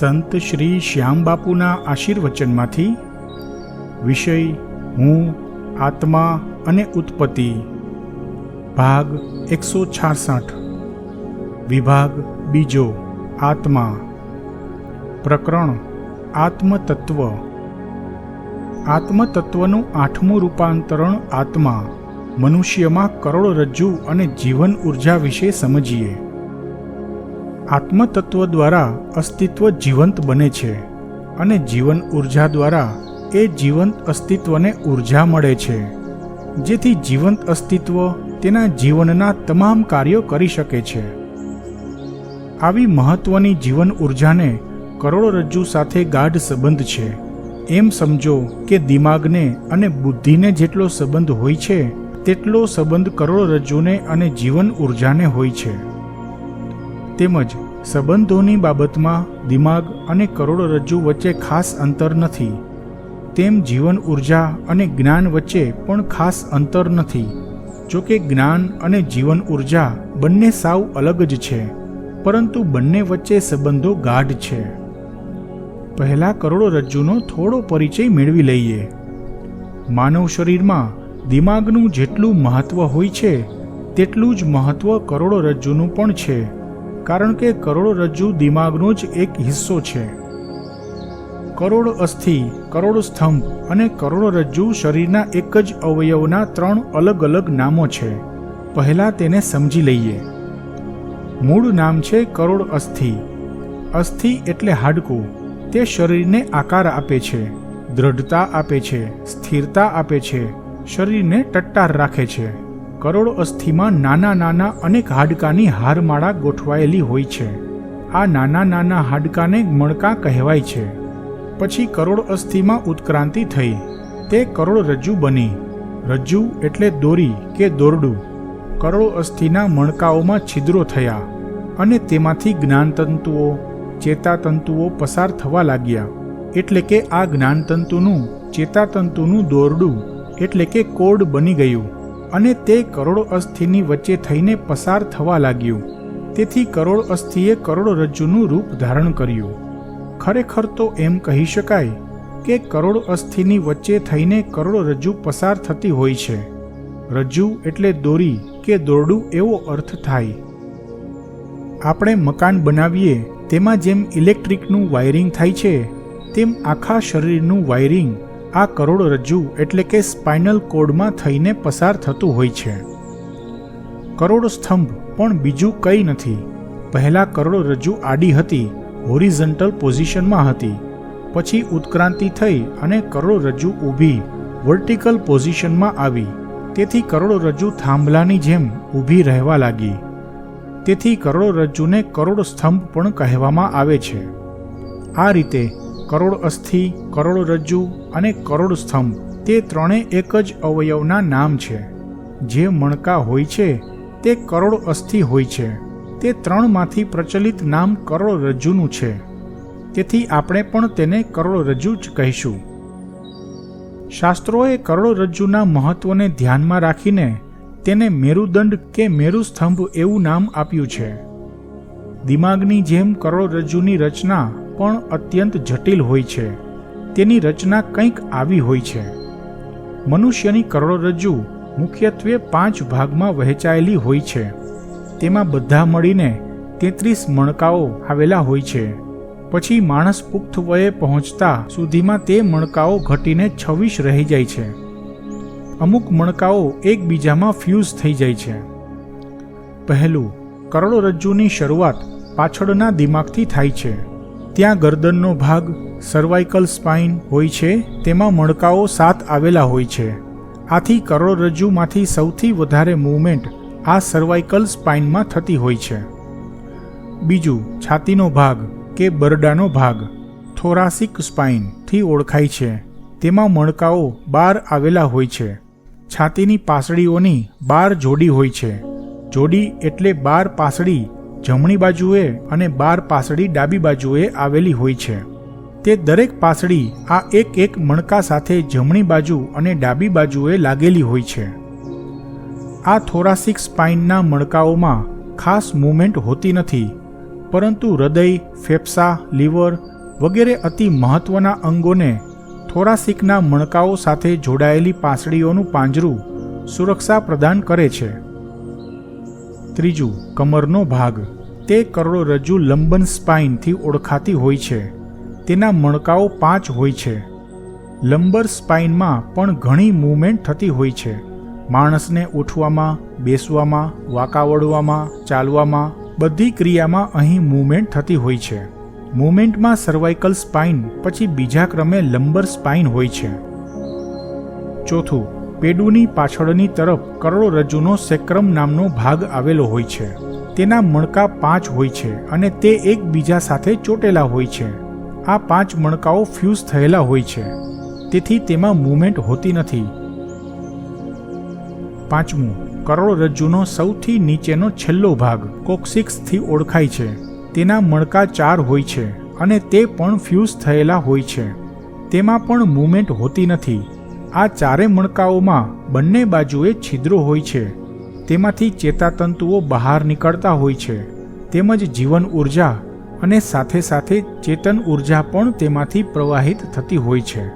સંત શ્રી શ્યામબાપુના આશીર્વચનમાંથી વિષય હું, આત્મા અને ઉત્પત્તિ, ભાગ એકસો છાસઠ, વિભાગ બીજો, આત્મા, પ્રકરણ, આત્મતત્વ, આત્મતત્વનું આઠમું રૂપાંતરણ આત્મા, મનુષ્યમાં કરોડરજ્જુ અને જીવન ઊર્જા વિશે સમજીએ. આત્મતત્વ દ્વારા અસ્તિત્વ જીવંત બને છે અને જીવન ઊર્જા દ્વારા એ જીવંત અસ્તિત્વને ઊર્જા મળે છે. જેથી જીવંત અસ્તિત્વ તેના જીવનના તમામ કાર્યો કરી શકે છે. આવી મહત્વની જીવન ઉર્જાને કરોડરજ્જુ સાથે ગાઢ સંબંધ છે. એમ સમજો કે દિમાગને અને બુદ્ધિને જેટલો સંબંધ હોય છે, તેટલો સંબંધ કરોડરજ્જુને અને જીવન ઉર્જાને હોય છે. તેમજ સંબંધોની બાબતમાં દિમાગ અને કરોડરજ્જુ વચ્ચે ખાસ અંતર નથી. તેમ જીવન ઊર્જા અને જ્ઞાન વચ્ચે પણ ખાસ અંતર નથી. જોકે જ્ઞાન અને જીવન ઊર્જા બંને સાવ અલગ જ છે, પરંતુ બંને વચ્ચે સંબંધો ગાઢ છે. પહેલાં કરોડરજ્જુનો થોડો પરિચય મેળવી લઈએ. માનવ શરીરમાં દિમાગનું જેટલું મહત્ત્વ હોય છે, તેટલું જ મહત્ત્વ કરોડરજ્જુનું પણ છે. કારણ કે કરોડરજ્જુ દિમાગનો જ એક હિસ્સો છે. કરોડ અસ્થિ, કરોડ સ્તંભ અને કરોડરજ્જુ શરીરના એક જ અવયવના ત્રણ અલગ અલગ નામો છે. પહેલા તેને સમજી લઈએ. મૂળ નામ છે કરોડ અસ્થિ. અસ્થિ એટલે હાડકું. તે શરીરને આકાર આપે છે, દ્રઢતા આપે છે, સ્થિરતા આપે છે, શરીરને ટટ્ટાર રાખે છે. કરોડ અસ્થિમાં નાના નાના અનેક હાડકાની હારમાળા ગોઠવાયેલી હોય છે. આ નાના નાના હાડકાને મણકા કહેવાય છે. પછી કરોડ અસ્થિમાં ઉત્ક્રાંતિ થઈ. તે કરોડ રજ્જુ બની. રજ્જુ એટલે દોરી કે દોરડું. કરોડ અસ્થિના મણકાઓમાં છિદ્રો થયા અને તેમાંથી જ્ઞાનતંતુઓ, ચેતાતંતુઓ પસાર થવા લાગ્યા. એટલે કે આ જ્ઞાનતંતુનું, ચેતાતંતુનું દોરડું એટલે કે કોડ બની ગયું. અને તે કરોડો અસ્થિની વચ્ચે થઈને પસાર થવા લાગ્યું. તેથી કરોડ અસ્થિએ કરોડરજ્જુનું રૂપ ધારણ કર્યું. ખરેખર તો એમ કહી શકાય કે કરોડ અસ્થિની વચ્ચે થઈને કરોડરજ્જુ પસાર થતી હોય છે. રજ્જુ એટલે દોરી કે દોરડું એવો અર્થ થાય. આપણે મકાન બનાવીએ તેમાં જેમ ઇલેક્ટ્રિકનું વાયરિંગ થાય છે, તેમ આખા શરીરનું વાયરિંગ આ કરોડરજ્જુ એટલે કે સ્પાઇનલ કોડમાં થઈને પસાર થતું હોય છે. કરોડ સ્તંભ પણ બીજું કંઈ નથી. પહેલાં કરોડરજ્જુ આડી હતી, હોરિઝન્ટલ પોઝિશનમાં હતી. પછી ઉત્ક્રાંતિ થઈ અને કરોડરજ્જુ ઊભી, વર્ટિકલ પોઝિશનમાં આવી. તેથી કરોડરજ્જુ થાંભલાની જેમ ઊભી રહેવા લાગી. તેથી કરોડરજ્જુને કરોડ સ્તંભ પણ કહેવામાં આવે છે. આ રીતે કરોડ અસ્થિ કરોડરજ્જુ અને કરોડ સ્તંભ, તે ત્રણે એક જ અવયવના નામ છે. જે મણકા હોય છે, તે કરોડ અસ્થિ હોય છે. તે ત્રણમાંથી પ્રચલિત નામ કરોડરજ્જુનું છે. તેથી આપણે પણ તેને કરોડરજ્જુ જ કહીશું. શાસ્ત્રોએ કરોડરજ્જુના મહત્વને ધ્યાનમાં રાખીને તેને મેરુદંડ કે મેરુસ્તંભ એવું નામ આપ્યું છે. દિમાગની જેમ કરોડરજ્જુની રચના પણ અત્યંત જટિલ હોય છે. તેની રચના કંઈક આવી હોય છે. મનુષ્યની કરોડરજ્જુ મુખ્યત્વે પાંચ ભાગમાં વહેંચાયેલી હોય છે. તેમાં બધા મળીને તેત્રીસ મણકાઓ આવેલા હોય છે. પછી માણસ પુખ્ત વયે પહોંચતા સુધીમાં તે મણકાઓ ઘટીને છવ્વીસ રહી જાય છે. અમુક મણકાઓ એકબીજામાં ફ્યુઝ થઈ જાય છે. પહેલું, કરોડરજ્જુની શરૂઆત પાછળના દિમાગથી થાય છે. ત્યાં ગરદનનો ભાગ સર્વાઇકલ સ્પાઇન હોય છે, તેમાં મણકાઓ સાત આવેલા હોય છે. આથી કરોડરજ્જુમાંથી સૌથી વધારે મૂવમેન્ટ આ સર્વાઇકલ સ્પાઇનમાં થતી હોય છે. બીજું, છાતીનો ભાગ કે બરડાનો ભાગ થોરાસિક સ્પાઇનથી ઓળખાય છે. તેમાં મણકાઓ બાર આવેલા હોય છે. છાતીની પાસળીઓની બાર જોડી હોય છે. જોડી એટલે બાર પાસળી જમણી બાજુએ અને બાર પાસળી ડાબી બાજુએ આવેલી હોય છે. તે દરેક પાસળી આ એક એક મણકા સાથે જમણી બાજુ અને ડાબી બાજુએ લાગેલી હોય છે. આ થોરાસિક સ્પાઇનના મણકાઓમાં ખાસ મૂવમેન્ટ હોતી નથી, પરંતુ હૃદય, ફેફસા, લીવર વગેરે અતિ મહત્વના અંગોને થોરાસિકના મણકાઓ સાથે જોડાયેલી પાંસળીઓનું પાંજરું સુરક્ષા પ્રદાન કરે છે. ત્રીજું, કમરનો ભાગ. તે કરોડરજ્જુ લંબન સ્પાઇનથી ઓળખાતી હોય છે. તેના મણકાઓ પાંચ હોય છે. લંબર સ્પાઇનમાં પણ ઘણી મૂવમેન્ટ થતી હોય છે. માણસને ઉઠવામાં, બેસવામાં, વાકાવડવામાં, ચાલવામાં બધી ક્રિયામાં અહીં મૂવમેન્ટ થતી હોય છે. મૂવમેન્ટમાં સર્વાઇકલ સ્પાઇન, પછી બીજા ક્રમે લંબર સ્પાઇન હોય છે. ચોથું પેડુની પાછળની તરફ કરોડરજ્જુનો સેક્રમ નામનો ભાગ આવેલો હોય છે. તેના મણકા પાંચ હોય છે અને તે એકબીજા સાથે ચોટેલા હોય છે. આ પાંચ મણકાઓ ફ્યુઝ થયેલા હોય છે. તેથી તેમાં મૂવમેન્ટ હોતી નથી. પાંચમું કરોડરજ્જુનો સૌથી નીચેનો છેલ્લો ભાગ, કોક્સિક્સથી ઓળખાય છે. તેના મણકા ચાર હોય છે અને તે પણ ફ્યુઝ થયેલા હોય છે. તેમાં પણ મૂવમેન્ટ હોતી નથી. આ ચારે મણકાઓમાં બંને બાજુએ છિદ્રો હોય છે. તેમાંથી ચેતાતંતુઓ બહાર નીકળતા હોય છે. તેમજ જીવન ઊર્જા અને સાથે સાથે ચેતન ઊર્જા પણ તેમાંથી પ્રવાહિત થતી હોય છે.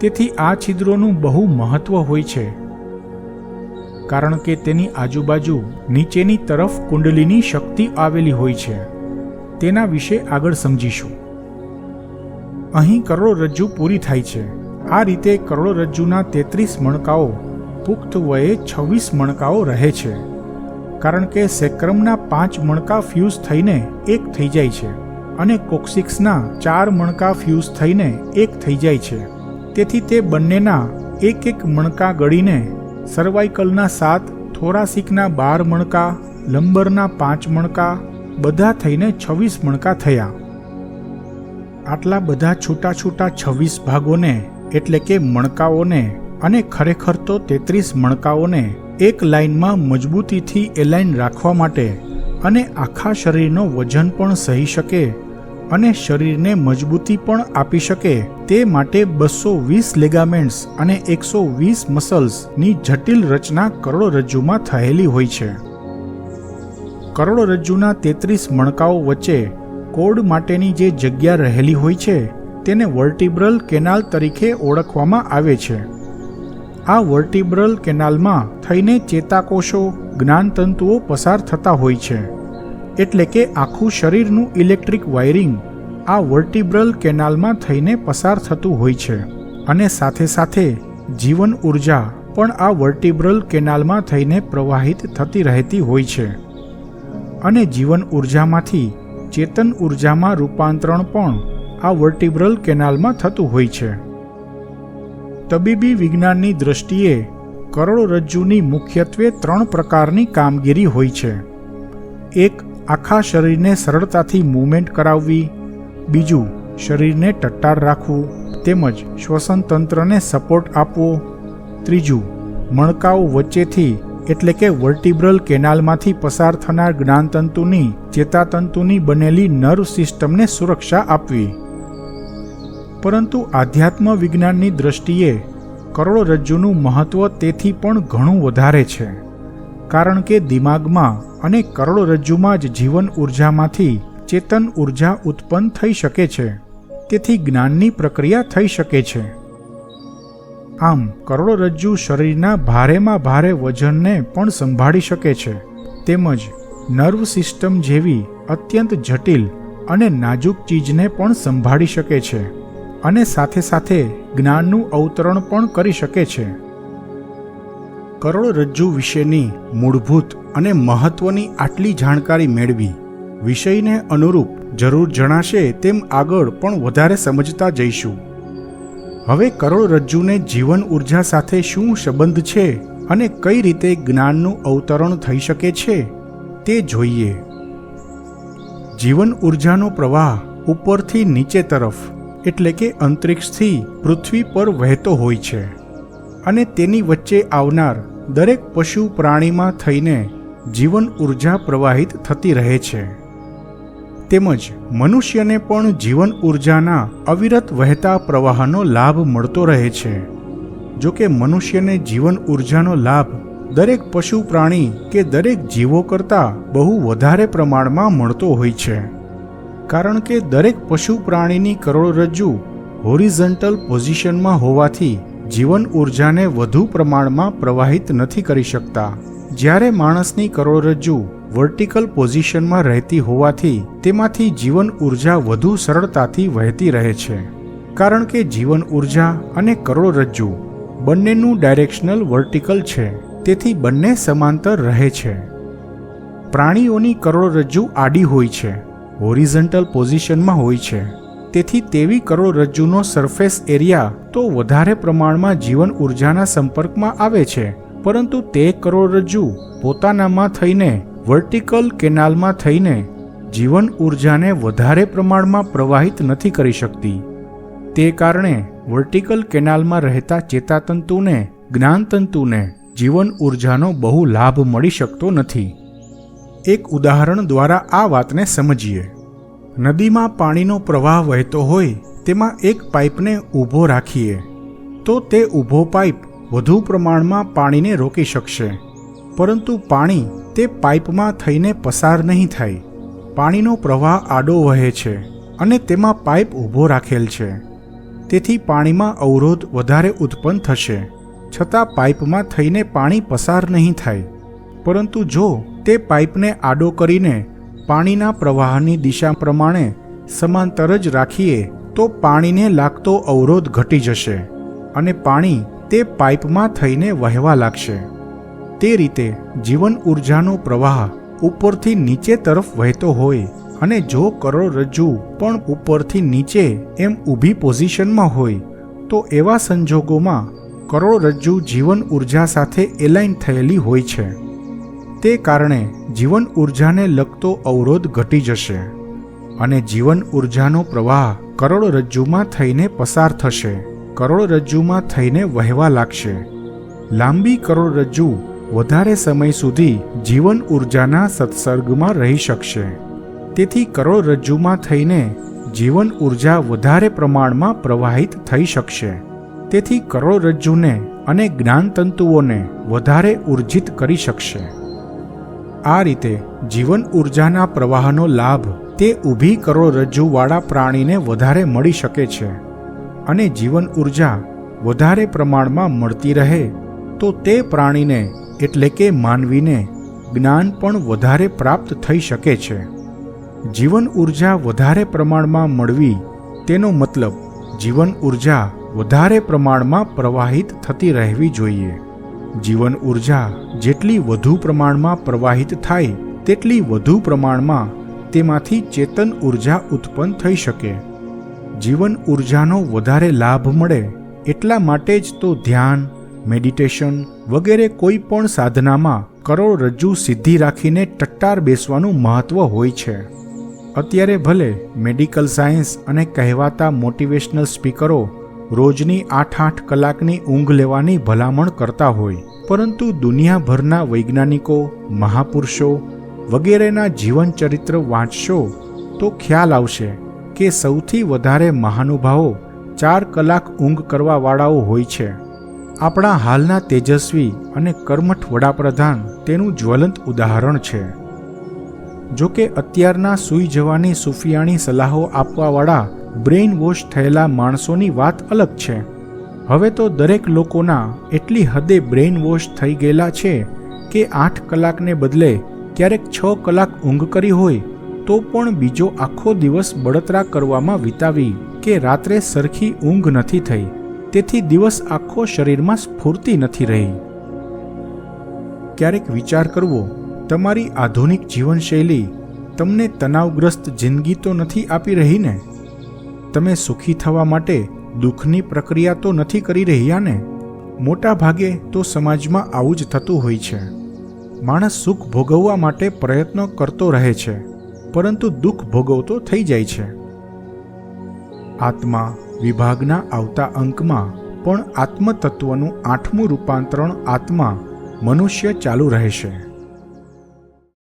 તેથી આ છિદ્રોનું બહુ મહત્વ હોય છે. કારણ કે તેની આજુબાજુ નીચેની તરફ કુંડલીની શક્તિ આવેલી હોય છે. તેના વિશે આગળ સમજીશું. અહીં કરોડરજ્જુ પૂરી થાય છે. આ રીતે કરોડરજ્જુના તેત્રીસ મણકાઓ, પુખ્ત વયે છવ્વીસ મણકાઓ રહે છે. કારણ કે સેક્રમના પાંચ મણકા ફ્યુઝ થઈને એક થઈ જાય છે અને કોક્સિક્સના ચાર મણકા ફ્યુઝ થઈને એક થઈ જાય છે. તેથી તે બંનેના એક એક મણકા ગળીને સર્વાઇકલના સાત, થોરાસિકના બાર મણકા, લંબરના પાંચ મણકા, બધા થઈને છવ્વીસ મણકા થયા. આટલા બધા છૂટા છૂટા છવ્વીસ ભાગોને એટલે કે મણકાઓને અને ખરેખર તો તેત્રીસ મણકાઓને એક લાઇનમાં મજબૂતીથી એલાઇન રાખવા માટે અને આખા શરીરનો વજન પણ સહી શકે અને શરીરને મજબૂતી પણ આપી શકે તે માટે બસો વીસ લેગામેન્ટ્સ અને એકસો વીસ મસલ્સની જટિલ રચના કરોડરજ્જુમાં થયેલી હોય છે. કરોડરજ્જુના તેત્રીસ મણકાઓ વચ્ચે કોડ માટેની જે જગ્યા રહેલી હોય છે તેને વર્ટિબ્રલ કેનાલ તરીકે ઓળખવામાં આવે છે. આ વર્ટિબ્રલ કેનાલમાં થઈને ચેતાકોષો, જ્ઞાનતંતુઓ પસાર થતા હોય છે. એટલે કે આખું શરીરનું ઇલેક્ટ્રિક વાયરિંગ આ વર્ટિબ્રલ કેનાલમાં થઈને પસાર થતું હોય છે. અને સાથે સાથે જીવન ઊર્જા પણ આ વર્ટિબ્રલ કેનાલમાં થઈને પ્રવાહિત થતી રહેતી હોય છે. અને જીવન ઉર્જામાંથી ચેતન ઉર્જામાં રૂપાંતરણ પણ આ વર્ટિબ્રલ કેનાલમાં થતું હોય છે. તબીબી વિજ્ઞાનની દ્રષ્ટિએ કરોડરજ્જુની મુખ્યત્વે ત્રણ પ્રકારની કામગીરી હોય છે. એક, આખા શરીરને સરળતાથી મૂવમેન્ટ કરાવવી. બીજું, શરીરને ટટ્ટાર રાખવું, તેમજ શ્વસન તંત્રને સપોર્ટ આપવો. ત્રીજું, મણકાઓ વચ્ચેથી, એટલે કે વર્ટિબ્રલ કેનાલમાંથી પસાર થનાર જ્ઞાનતંતુની, ચેતાતંતુની બનેલી નર્વ સિસ્ટમને સુરક્ષા આપવી. પરંતુ આધ્યાત્મ વિજ્ઞાનની દ્રષ્ટિએ કરોડરજ્જુનું મહત્વ તેથી પણ ઘણું વધારે છે. કારણ કે દિમાગમાં અને કરોડરજ્જુમાં જ જીવન ઉર્જામાંથી ચેતન ઊર્જા ઉત્પન્ન થઈ શકે છે. તેથી જ્ઞાનની પ્રક્રિયા થઈ શકે છે. આમ કરોડરજ્જુ શરીરના ભારેમાં ભારે વજનને પણ સંભાળી શકે છે. તેમજ નર્વ સિસ્ટમ જેવી અત્યંત જટિલ અને નાજુક ચીજને પણ સંભાળી શકે છે. અને સાથે સાથે જ્ઞાનનું અવતરણ પણ કરી શકે છે. કરોડરજ્જુ વિશેની મૂળભૂત અને મહત્વની આટલી જાણકારી મેળવી વિષયને અનુરૂપ જરૂર જણાશે તેમ આગળ પણ વધારે સમજતા જઈશું. હવે કરોડરજ્જુને જીવન ઊર્જા સાથે શું સંબંધ છે અને કઈ રીતે જ્ઞાનનું અવતરણ થઈ શકે છે તે જોઈએ. જીવન ઉર્જાનો પ્રવાહ ઉપરથી નીચે તરફ એટલે કે અંતરિક્ષથી પૃથ્વી પર વહેતો હોય છે. અને તેની વચ્ચે આવનાર દરેક પશુ પ્રાણીમાં થઈને જીવન ઊર્જા પ્રવાહિત થતી રહે છે. તેમજ મનુષ્યને પણ જીવન ઉર્જાના અવિરત વહેતા પ્રવાહનો લાભ મળતો રહે છે. જો કે મનુષ્યને જીવન ઉર્જાનો લાભ દરેક પશુ પ્રાણી કે દરેક જીવો કરતાં બહુ વધારે પ્રમાણમાં મળતો હોય છે. કારણ કે દરેક પશુ પ્રાણીની કરોડરજ્જુ હોરિઝન્ટલ પોઝિશનમાં હોવાથી જીવન ઉર્જાને વધુ પ્રમાણમાં પ્રવાહિત નથી કરી શકતા. જ્યારે માણસની કરોડરજ્જુ વર્ટિકલ પોઝિશનમાં રહેતી હોવાથી તેમાંથી જીવન ઊર્જા વધુ સરળતાથી વહેતી રહે છે. કારણ કે જીવન ઊર્જા અને કરોડરજ્જુ બંનેનું ડાયરેક્શનલ વર્ટિકલ છે, તેથી બંને સમાંતર રહે છે. પ્રાણીઓની કરોડરજ્જુ આડી હોય છે. હોરિઝન્ટલ પોઝિશનમાં હોય છે. તેથી તેવી કરોડરજ્જુનો સરફેસ એરિયા તો વધારે પ્રમાણમાં જીવન ઉર્જાના સંપર્કમાં આવે છે. પરંતુ તે કરોડરજ્જુ પોતાનામાં થઈને, વર્ટિકલ કેનાલમાં થઈને, જીવન ઉર્જાને વધારે પ્રમાણમાં પ્રવાહિત નથી કરી શકતી. તે કારણે વર્ટિકલ કેનાલમાં રહેતા ચેતાતંતુને, જ્ઞાનતંતુને જીવન ઉર્જાનો બહુ લાભ મળી શકતો નથી. એક ઉદાહરણ દ્વારા આ વાતને સમજીએ. નદીમાં પાણીનો પ્રવાહ વહેતો હોય, તેમાં એક પાઇપને ઊભો રાખીએ. તો તે ઊભો પાઇપ વધુ પ્રમાણમાં પાણીને રોકી શકશે. પરંતુ પાણી તે પાઇપમાં થઈને પસાર નહીં થાય. પાણીનો પ્રવાહ આડો વહે છે અને તેમાં પાઇપ ઊભો રાખેલ છે. તેથી પાણીમાં અવરોધ વધારે ઉત્પન્ન થશે. છતાં પાઇપમાં થઈને પાણી પસાર નહીં થાય. પરંતુ જો તે પાઇપને આડો કરીને પાણીના પ્રવાહની દિશા પ્રમાણે સમાંતર જ રાખીએ તો પાણીને લાગતો અવરોધ ઘટી જશે અને પાણી તે પાઇપમાં થઈને વહેવા લાગશે. તે રીતે જીવન ઉર્જાનો પ્રવાહ ઉપરથી નીચે તરફ વહેતો હોય અને જો કરોડરજ્જુ પણ ઉપરથી નીચે એમ ઊભી પોઝિશનમાં હોય, તો એવા સંજોગોમાં કરોડરજ્જુ જીવન ઊર્જા સાથે એલાઇન થયેલી હોય છે. તે કારણે જીવન ઉર્જાને લગતો અવરોધ ઘટી જશે અને જીવન ઉર્જાનો પ્રવાહ કરોડરજ્જુમાં થઈને પસાર થશે. કરોડરજ્જુમાં થઈને વહેવા લાગશે. લાંબી કરોડરજ્જુ વધારે સમય સુધી જીવન ઉર્જાના સત્સર્ગમાં રહી શકશે. તેથી કરોડરજ્જુમાં થઈને જીવન ઊર્જા વધારે પ્રમાણમાં પ્રવાહિત થઈ શકશે. તેથી કરોડરજ્જુને અને જ્ઞાનતંતુઓને વધારે ઉર્જિત કરી શકશે. આ રીતે જીવન ઉર્જાના પ્રવાહનો લાભ તે ઊભી કરોડરજ્જુવાળા પ્રાણીને વધારે મળી શકે છે. અને જીવન ઊર્જા વધારે પ્રમાણમાં મળતી રહે, તો તે પ્રાણીને એટલે કે માનવીને જ્ઞાન પણ વધારે પ્રાપ્ત થઈ શકે છે. જીવન ઊર્જા વધારે પ્રમાણમાં મળવી તેનો મતલબ જીવન ઊર્જા વધારે પ્રમાણમાં પ્રવાહિત થતી રહેવી જોઈએ. જીવન ઊર્જા જેટલી વધુ પ્રમાણમાં પ્રવાહિત થાય, તેટલી વધુ પ્રમાણમાં તેમાંથી ચેતન ઊર્જા ઉત્પન્ન થઈ શકે. જીવન ઉર્જાનો વધારે લાભ મળે એટલા માટે જ તો ધ્યાન, મેડિટેશન વગેરે કોઈ પણ સાધનામાં કરોડરજ્જુ સિદ્ધિ રાખીને ટટ્ટાર બેસવાનું મહત્વ હોય છે. અત્યારે ભલે મેડિકલ સાયન્સ અને કહેવાતા મોટિવેશનલ સ્પીકરો રોજની આઠ આઠ કલાકની ઊંઘ લેવાની ભલામણ કરતા હોય. પરંતુ દુનિયાભરના વૈજ્ઞાનિકો, મહાપુરુષો વગેરેના જીવનચરિત્ર વાંચશો તો ખ્યાલ આવશે કે સૌથી વધારે મહાનુભાવો ચાર કલાક ઊંઘ કરવાવાળાઓ હોય છે. આપણા હાલના તેજસ્વી અને કર્મઠ વડાપ્રધાન તેનું જ્વલંત ઉદાહરણ છે. જો કે અત્યારના સૂઈ જવાની સુફિયાણી સલાહો આપવાવાળા બ્રેઇન વોશ થયેલા માણસોની વાત અલગ છે. હવે તો દરેક લોકોના એટલી હદે બ્રેઇન વોશ થઈ ગયેલા છે કે આઠ કલાકને બદલે ક્યારેક છ કલાક ઊંઘ કરી હોય તો પણ બીજો આખો દિવસ બળતરા કરવામાં વિતાવી કે રાત્રે સરખી ઊંઘ નથી થઈ. તેથી દિવસ આખો શરીરમાં સ્ફૂર્તિ નથી રહી. ક્યારેક વિચાર કરવો, તમારી આધુનિક જીવનશૈલી તમને તણાવગ્રસ્ત જિંદગી તો નથી આપી રહી ને? તમે સુખી થવા માટે દુઃખની પ્રક્રિયા તો નથી કરી રહ્યા ને મોટા ભાગે તો સમાજમાં આવું જ થતું હોય છે. માણસ સુખ ભોગવવા માટે પ્રયત્નો કરતો રહે છે, પરંતુ દુઃખ ભોગવતો થઈ જાય છે. આત્મા વિભાગના આવતા અંકમાં પણ આત્મતત્વનું આઠમું રૂપાંતરણ આત્મા, મનુષ્ય ચાલુ રહેશે.